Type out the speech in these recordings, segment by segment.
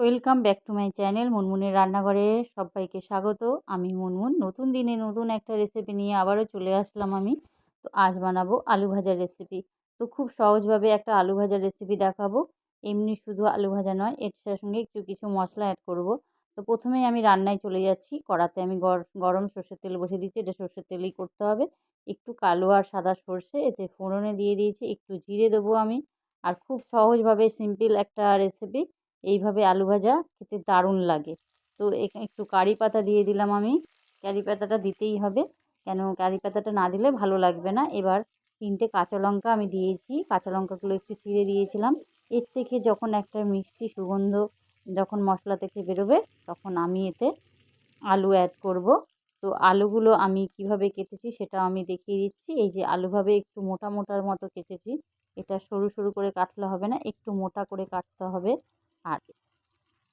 Welcome back to my channel মুনমুনের রান্নাঘরে সবাইকে স্বাগত। আমি মুনমুন। নতুন দিনে নতুন একটা রেসিপি নিয়ে আবারও চলে আসলাম আমি। তো আজ বানাবো আলু ভাজার রেসিপি তো খুব সহজভাবে একটা আলু ভাজার রেসিপি দেখাবো। এমনি শুধু আলু ভাজা নয়, এর সঙ্গে একটু কিছু মশলা অ্যাড করব। তো প্রথমেই আমি রান্নায় চলে যাচ্ছি। কড়াতে আমি গরম সর্ষের তেল বসে দিচ্ছি। এটা সর্ষের তেলই করতে হবে। একটু কালো আর সাদা সর্ষে, এতে ফোড়নে দিয়ে দিয়েছি। একটু জিরে দেবো আমি। আর খুব সহজভাবে সিম্পল একটা রেসিপি এইভাবে আলু ভাজা খেতে দারুণ লাগে। তো একটু কারি পাতা দিয়ে দিলাম আমি। কারি পাতাটা দিতেই হবে। কেন কারি পাতাটা না দিলে ভালো লাগবে না। এবার তিনটে কাঁচা লঙ্কা আমি দিয়েছি। কাঁচা লঙ্কাগুলো একটু চিড়ে দিয়েছিলাম। এর থেকে যখন একটা মিষ্টি সুগন্ধ যখন মশলা থেকে বেরোবে, তখন আমি এতে আলু অ্যাড করব। তো আলুগুলো আমি কীভাবে কেটেছি সেটা আমি দেখিয়ে দিচ্ছি। এই যে আলুভাবে একটু মোটা মোটার মতো কেটেছি। এটা সরু সরু করে কাটলে হবে না। একটু মোটা করে কাটতে হবে। আর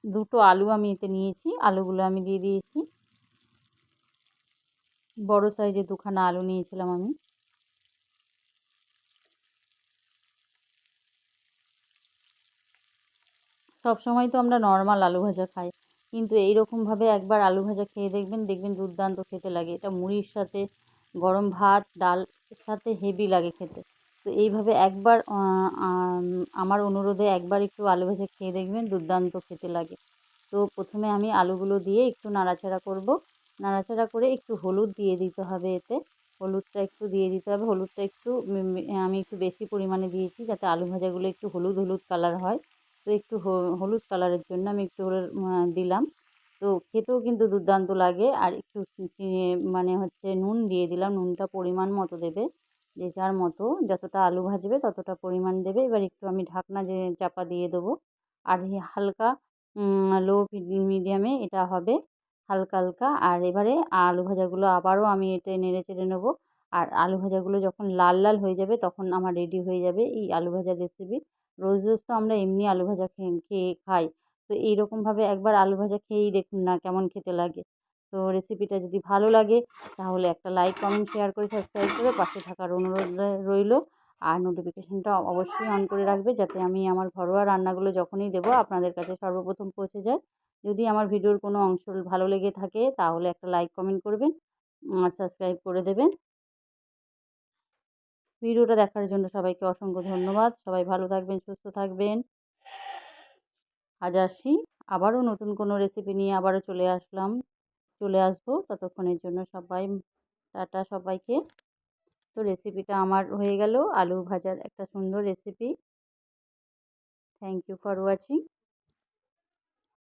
দুটো আলু আমি এতে নিয়েছি, আলুগুলো আমি দিয়ে দিয়েছি। বড় সাইজে দুখানা আলু নিয়েছিলাম আমি। সব সময় তো আমরা নর্মাল আলু ভাজা খাই, কিন্তু এই রকমভাবে একবার আলু ভাজা খেয়ে দেখবেন দেখবেন দুর্দান্ত খেতে লাগে। এটা মুড়ির সাথে গরম ভাত, ডাল সাথে হেভি লাগে খেতে। তো এইভাবে একবার আমার অনুরোধে একবার একটু আলু ভেজে খেয়ে দেখবেন, দুর্দান্ত খেতে লাগে। তো প্রথমে আমি আলুগুলো দিয়ে একটু নাড়াচাড়া করব। নাড়াচাড়া করে একটু হলুদ দিয়ে দিতে হবে এতে। হলুদটা একটু দিয়ে দিতে হবে। হলুদটা একটু আমি একটু বেশি পরিমাণে দিয়েছি যাতে আলু ভাজাগুলো একটু হলুদ হলুদ কালার হয়। তো একটু হলুদ কালারের জন্য আমি একটু দিলাম। তো খেতেও কিন্তু দুর্দান্ত লাগে। আর একটু মানে হচ্ছে নুন দিয়ে দিলাম। নুনটা পরিমাণ মতো দেবে। যে যার মতো যতটা আলু ভাজবে ততটা পরিমাণ দেবে। এবার একটু আমি ঢাকনা যে চাপা দিয়ে দেবো। আর হালকা লো মিডিয়ামে এটা হবে হালকা হালকা। আর এবারে আলু ভাজাগুলো আবারও আমি এতে নেড়ে চেড়ে নেব। আর আলু ভাজাগুলো যখন লাল লাল হয়ে যাবে তখন আমার রেডি হয়ে যাবে এই আলু ভাজার রেসিপি রোজ রোজ তো আমরা এমনি আলু ভাজা খেয়ে খাই। তো এইরকমভাবে একবার আলু ভাজা খেয়েই দেখুন না কেমন খেতে লাগে। তো রেসিপিটা যদি ভালো লাগে, তাহলে একটা লাইক কমেন্ট শেয়ার করে সাবস্ক্রাইব করে পাশে থাকার অনুরোধ রইল। আর নোটিফিকেশানটা অবশ্যই অন করে রাখবে যাতে আমি আমার ঘরোয়া রান্নাগুলো যখনই দেবো আপনাদের কাছে সর্বপ্রথম পৌঁছে যায়। যদি আমার ভিডিওর কোনো অংশ ভালো লেগে থাকে, তাহলে একটা লাইক কমেন্ট করবেন, আর সাবস্ক্রাইব করে দেবেন। ভিডিওটা দেখার জন্য সবাইকে অসংখ্য ধন্যবাদ। সবাই ভালো থাকবেন, সুস্থ থাকবেন। আজ আসি। আবারও নতুন কোনো রেসিপি নিয়ে আবারও চলে আসলাম। চলে আসব। ততক্ষণের জন্য সবাই, টাটা সবাইকে। তো রেসিপিটা আমার হয়ে গেল। আলু ভাজার একটা সুন্দর recipe thank you for watching